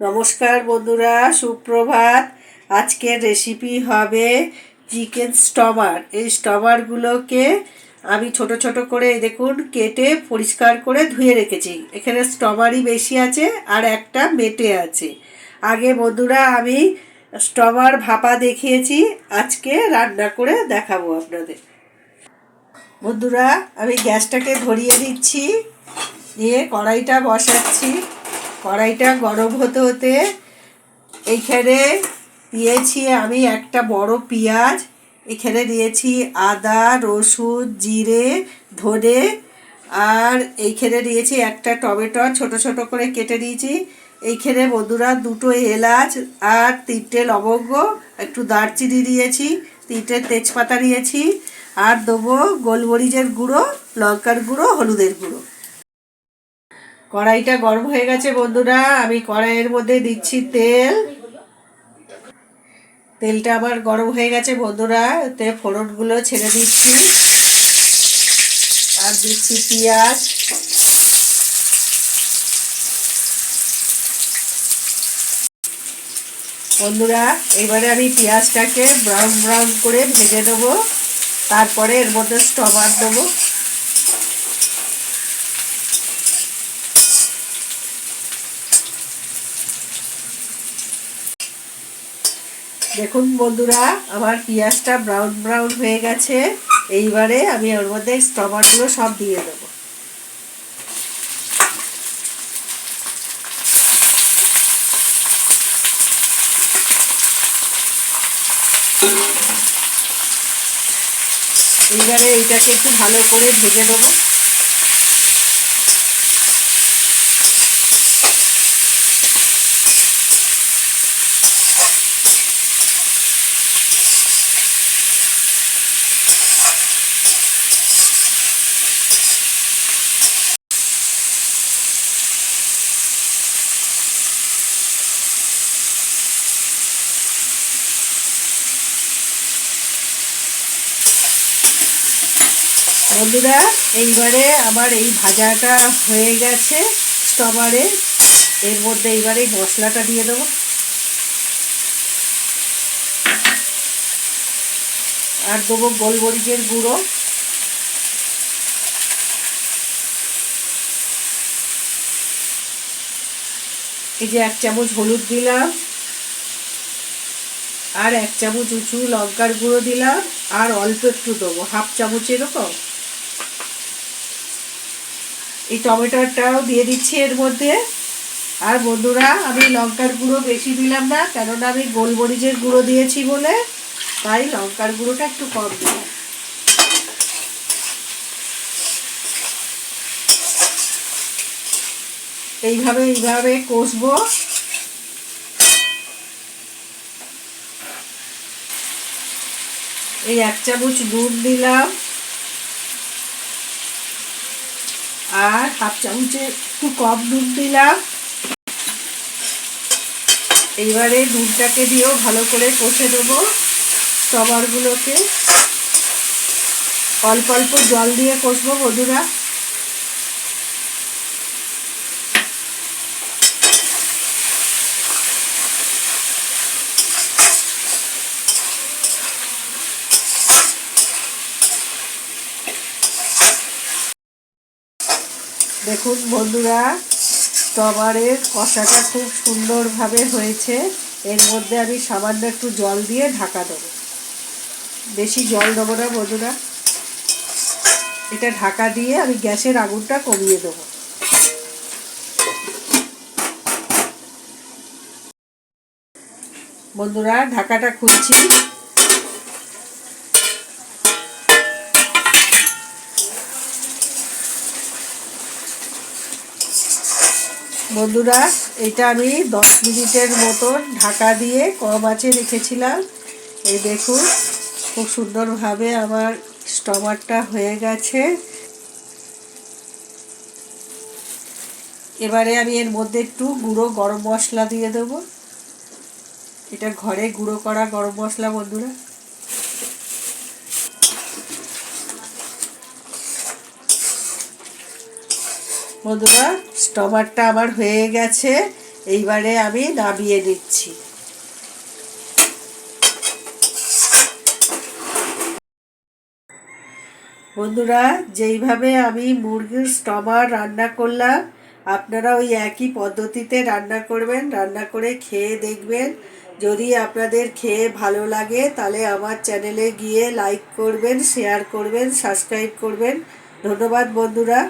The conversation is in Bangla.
নমস্কার বন্ধুরা, সুপ্রভাত। আজকের রেসিপি হবে চিকেন স্টমার এই স্টমারগুলোকে আমি ছোট ছোট করে দেখুন, কেটে পরিষ্কার করে ধুয়ে রেখেছি। এখানে স্টমারই বেশি আছে আর একটা মেটে আছে। আগে বন্ধুরা, আমি স্টমার ভাপা দেখিয়েছি। আজকে রান্না করে দেখাবো আপনাদের। বন্ধুরা, আমি গ্যাসটাকে ধরিয়ে দিচ্ছি। দিয়ে কড়াইটা বসাচ্ছি। কড়াইটা গরম হতে হতে এইখানে দিয়েছি আমি একটা বড় পেঁয়াজ। এখানে দিয়েছি আদা, রসুন, জিরে, ধনে আর এইখানে দিয়েছি একটা টমেটো। ছোট ছোট করে কেটে দিয়েছি এইখানে বন্ধুরা দুটো এলাচ আর তিনটে লবঙ্গ, একটু দারচিনি দিয়েছি, তিনটে তেজপাতা দিয়েছি। আর দেবো গোলমরিচের গুঁড়ো, লঙ্কার গুঁড়ো, হলুদের গুঁড়ো। কড়াইটা গরম হয়ে গেছে বন্ধুরা, আমি কড়াইয়ের মধ্যে দিচ্ছি তেল। তেলটা আমার গরম হয়ে গেছে বন্ধুরা এতে ফোড়নগুলো ছেড়ে দিচ্ছি। আর দিচ্ছি পেঁয়াজ। বন্ধুরা, এবারে আমি পেঁয়াজটাকে ব্রাউন ব্রাউন করে ভেজে দেবো তারপরে এর মধ্যে স্টমার দেবো। দেখুন বন্ধুরা, আমার পেঁয়াজটা ব্রাউন ব্রাউন হয়ে গেছে। এইবারে আমি ওর মধ্যে স্টমারগুলো সব দিয়ে দেবো। এইবারে এইটাকে একটু ভালো করে ভেজে নেব। বন্ধুরা, এইবারে আমার এই ভাজাটা হয়ে গেছে স্টমারে এর মধ্যে এইবারে মশলাটা দিয়ে দেবো। আর দেবো গোলমরিচের গুঁড়ো। এই যে এক চামচ হলুদ দিলাম। আর এক চামচ উঁচু লঙ্কার গুঁড়ো দিলাম। আর অল্প একটু দেবো, হাফ চামচ এরকম এই টমেটোটাও দিয়ে দিচ্ছি এর মধ্যে। আর বন্ধুরা, আমি লঙ্কার গুঁড়ো বেশি দিলাম না, কেননা আমি গোলমরিচের গুঁড়ো দিয়েছি বলে, তাই লঙ্কার গুঁড়োটা একটু কম দিলাম। এইভাবে এইভাবে কষবো। এই এক চামচ নুন দিলাম। আর হাফ চামচে একটু কম দুধ দিলাম। এইবারে দুধটাকে দিয়েও ভালো করে কষে দেবো টমারগুলোকে অল্প অল্প জল দিয়ে কষবো বধুরা দেখুন বন্ধুরা টমারের কষাটা খুব সুন্দরভাবে হয়েছে। এর মধ্যে আমি সামান্য একটু জল দিয়ে ঢাকা দেবো। বেশি জল দেবো না বন্ধুরা। এটা ঢাকা দিয়ে আমি গ্যাসের আগুনটা কমিয়ে দেবো। বন্ধুরা, ঢাকাটা খুলছি। বন্ধুরা, এটা আমি দশ মিনিটের মতন ঢাকা দিয়ে কম আছে রেখেছিলাম। এই দেখুন, খুব সুন্দরভাবে আমার স্টমারটা হয়ে গেছে। এবারে আমি এর মধ্যে একটু গুঁড়ো গরম মশলা দিয়ে দেবো। এটা ঘরে গুঁড়ো করা গরম মশলা, বন্ধুরা। বন্ধুরা স্টমারটা আমার হয়ে গেছে। এইবারে আমি নামিয়ে নিচ্ছি। বন্ধুরা, যেইভাবে আমি মুরগির স্টমার রান্না করলাম, আপনারা ওই একই পদ্ধতিতে রান্না করবেন, রান্না করে খেয়ে দেখবেন। যদি আপনাদের খেয়ে ভালো লাগে, তাহলে আমার চ্যানেলে গিয়ে লাইক করবেন, শেয়ার করবেন, সাবস্ক্রাইব করবেন। ধন্যবাদ বন্ধুরা।